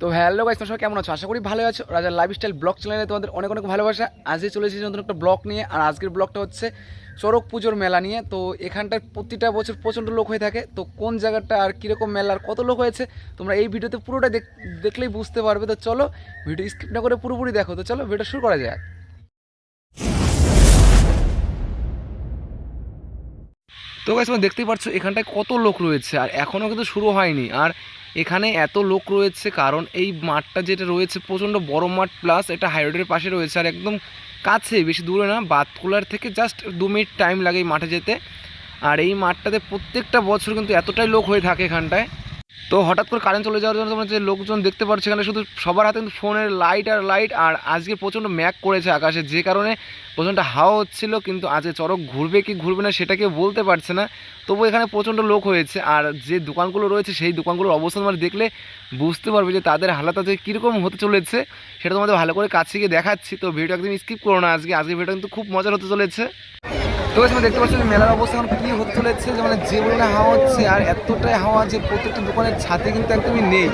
তো hello guys তোমরা কেমন আছো? আশা করি ভালো আছো। রাজার লাইফস্টাইল ব্লগ চ্যানেলে তোমাদের অনেক অনেক ভালোবাসা। আজকে চলে এসেছি নতুন একটা ব্লগ নিয়ে। আর আজকের ব্লগটা হচ্ছে চড়ক পুজোর মেলা নিয়ে। তো এখানটার প্রতিটা বছর প্রচণ্ড লোক হয়ে থাকে। তো কোন জায়গাটা আর কীরকম মেলার কত লোক হয়েছে, তোমরা এই ভিডিওতে পুরোটা দেখ দেখলেই বুঝতে পারবে। তো চলো ভিডিও স্কিপ না করে পুরোপুরি দেখো। তো চলো ভিডিও শুরু করা যাক। তো গাছ তোমরা দেখতেই পাচ্ছ এখানটায় কত লোক রয়েছে। আর এখনও কিন্তু শুরু হয়নি। আর এখানে এত লোক রয়েছে, কারণ এই মাঠটা যেটা রয়েছে, প্রচণ্ড বড় মাঠ প্লাস এটা হাইরোডের পাশে রয়েছে, আর একদম কাছে, বেশি দূরে না, বাতকুলার থেকে জাস্ট দু মিনিট টাইম লাগে এই মাঠে যেতে। আর এই মাঠটাতে প্রত্যেকটা বছর কিন্তু এতটাই লোক হয়ে থাকে এখানটায়। তো হঠাৎ করে কারেন্ট চলে যাওয়ার জন্য তোমরা যে লোকজন দেখতে পাচ্ছ এখানে, শুধু সবার হাতে কিন্তু ফোনের লাইট আর লাইট আর আজকে প্রচণ্ড ম্যাক করেছে আকাশে, যে কারণে প্রচণ্ড হাওয়া হচ্ছিল, কিন্তু আজকে চড়ক ঘুরবে কি ঘুরবে না সেটা কেউ বলতে পারছে না। তবু এখানে প্রচণ্ড লোক হয়েছে, আর যে দোকানগুলো রয়েছে, সেই দোকানগুলোর অবস্থান তোমরা দেখলে বুঝতে পারবে যে তাদের হালাত আজকে কীরকম হতে চলেছে, সেটা তোমাদের ভালো করে কাছে গিয়ে দেখাচ্ছি। তো ভিডিও একদম স্কিপ করো না আজকে আজকে ভিডিও কিন্তু খুব মজার হতে চলেছে। তো তোমরা দেখতে পাচ্ছ যে মেলার অবস্থা এখন কী হতে চলেছে, যে মানে যে পরিমাণে হাওয়া হচ্ছে আর এতটাই হাওয়া যে প্রত্যেকটা দোকানের ছাদে কিন্তু একদমই নেই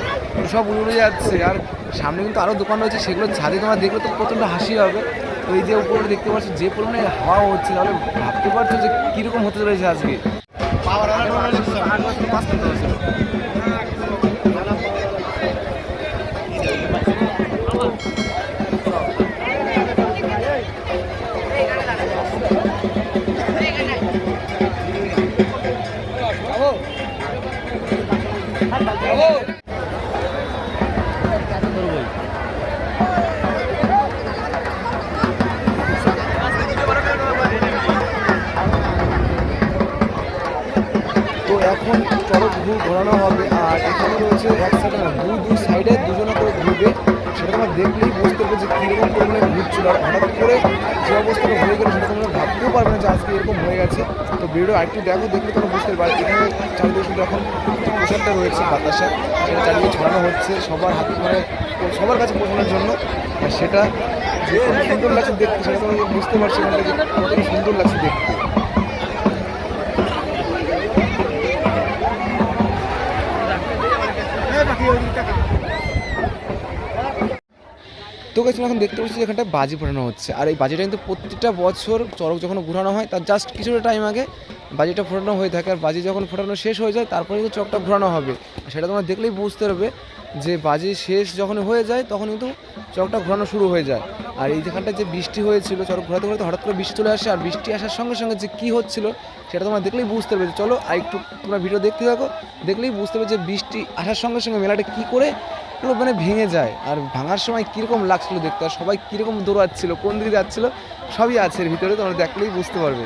সব উড়ে যাচ্ছে। আর সামনে কিন্তু আরও দোকান রয়েছে, সেগুলো ছাদে তোমরা দেখলে তো প্রচণ্ড হাসি হবে। তো এই যে উপরে দেখতে পাচ্ছ, যে পরিমাণে হাওয়া হচ্ছে, তাহলে ভাবতে পারছ যে কীরকম হতে চলেছে আজকে? 笛がない。এখন চড়ক ঘুর ঘোরানো হবে, আর এখানে রয়েছে এক সাইডে না দুই দুই সাইডে দুজনে করে ঘুরবে। সেটা তোমরা দেখলেই বুঝতে পারবে যে কীরকম পরিমাণে ঘুরছিল। আর হঠাৎ করে যে অবস্থাটা হয়ে গেলো সেটা তোমরা ভাবতেও পারবে না যে আজকে এরকম হয়ে গেছে। তো ভিডিও আরেকটু দেখো, দেখলে তোমরা বুঝতে পারবে। এখানে চারিদিকে এখন যে পোশাকটা রয়েছে বাতাসা সেটা চারিদিকে ছড়ানো হচ্ছে সবার হাতে মানে সবার কাছে পৌঁছানোর জন্য। আর সেটা যে সুন্দর লাগছে দেখতে, সেটা তোমরা বুঝতে পারছ থেকে কতটা সুন্দর লাগছে দেখতে। তো গেছি এখন দেখতে পাচ্ছি এখানটা বাজি ফোটানো হচ্ছে। আর এই বাজিটা কিন্তু প্রত্যেকটা বছর চড়ক যখন ঘোরানো হয়, তার জাস্ট কিছুটা টাইম আগে বাজিটা ফোটানো হয়ে থাকে। আর বাজি যখন ফোটানো শেষ হয়ে যায়, তারপরে কিন্তু চকটা ঘোরানো হবে। সেটা তোমরা দেখলেই বুঝতে পারবে যে বাজি শেষ যখন হয়ে যায়, তখন কিন্তু চকটা ঘোরানো শুরু হয়ে যায়। আর এই যেখানটা যে বৃষ্টি হয়েছিল, চড়ক ঘোরাতে ঘোরাতে হঠাৎ করে বৃষ্টি চলে আসে। আর বৃষ্টি আসার সঙ্গে সঙ্গে যে কী হচ্ছিল, সেটা তোমরা দেখলেই বুঝতে পারবে। চলো আর একটু তোমরা ভিডিও দেখতে থাকো, দেখলেই বুঝতে পারবে যে বৃষ্টি আসার সঙ্গে সঙ্গে মেলাটা কী করে পুরো মানে ভেঙে যায়। আর ভাঙার সময় কীরকম লাগছিল দেখতে? আর সবাই কীরকম দৌড়াচ্ছিল? কোন দিকে যাচ্ছিল? সবই আছে এর ভিতরে তোমরা দেখলেই বুঝতে পারবে।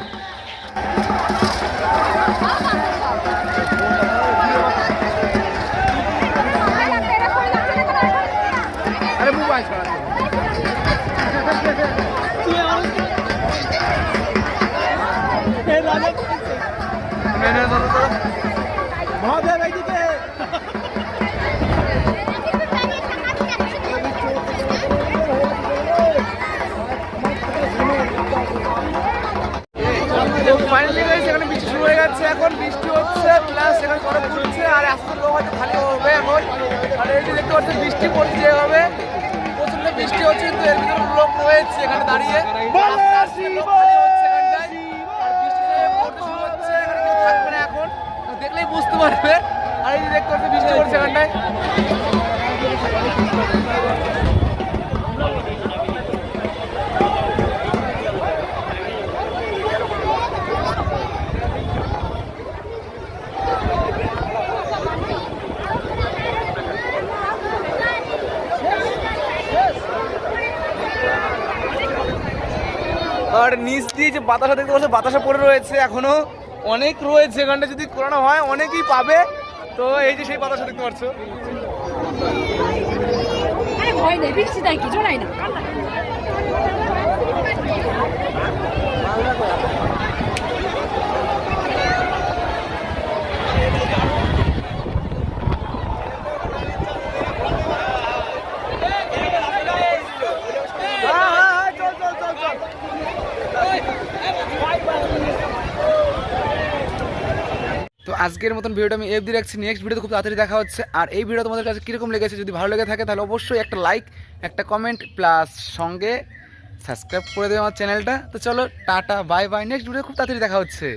আরে মোবাইল মহাদেব এইদিকে। লোক হয়তো খালি হবে এখন। আর এই যে দেখতে পাচ্ছেন, বৃষ্টি পড়ছে এভাবে প্রচণ্ড বৃষ্টি হচ্ছে, কিন্তু এর লোক রয়েছে এখানে দাঁড়িয়ে আস্তে আস্তে লোক খালি হচ্ছে এখানটায়। আর বৃষ্টি যেভাবে পড়তে শুরু হচ্ছে, এখানে কিছু থাকবে না এখন। তো দেখলেই বুঝতে পারবে আর এই যে দেখতে পাচ্ছেন বৃষ্টি পড়ছে এখানটায় আর নিচ দিয়ে যে বাতাসা দেখতে পাচ্ছ, বাতাসা পড়ে রয়েছে এখনও। অনেক রয়েছে এখানটা, যদি করানো হয়, অনেকেই পাবে। তো এই যে সেই বাতাসা দেখতে পাচ্ছ। ভয় নেই, বৃষ্টি নাই কিছু নাই না হ্যাঁ, হ্যাঁ, হ্যাঁ, চল, চল, চল, চল। তো আজকের মতন ভিডিওটা আমি এফ দিয়ে রাখছি নেক্সট ভিডিও খুব তাড়াতাড়ি দেখা হচ্ছে। আর এই ভিডিও তোমাদের কাছে কীরকম লেগেছে যদি ভালো লেগে থাকে, তাহলে অবশ্যই একটা লাইক একটা কমেন্ট প্লাস সঙ্গে সাবস্ক্রাইব করে দেবে আমার চ্যানেলটা তো চলো, tata bye bye next video খুব তাড়াতাড়ি দেখা হচ্ছে।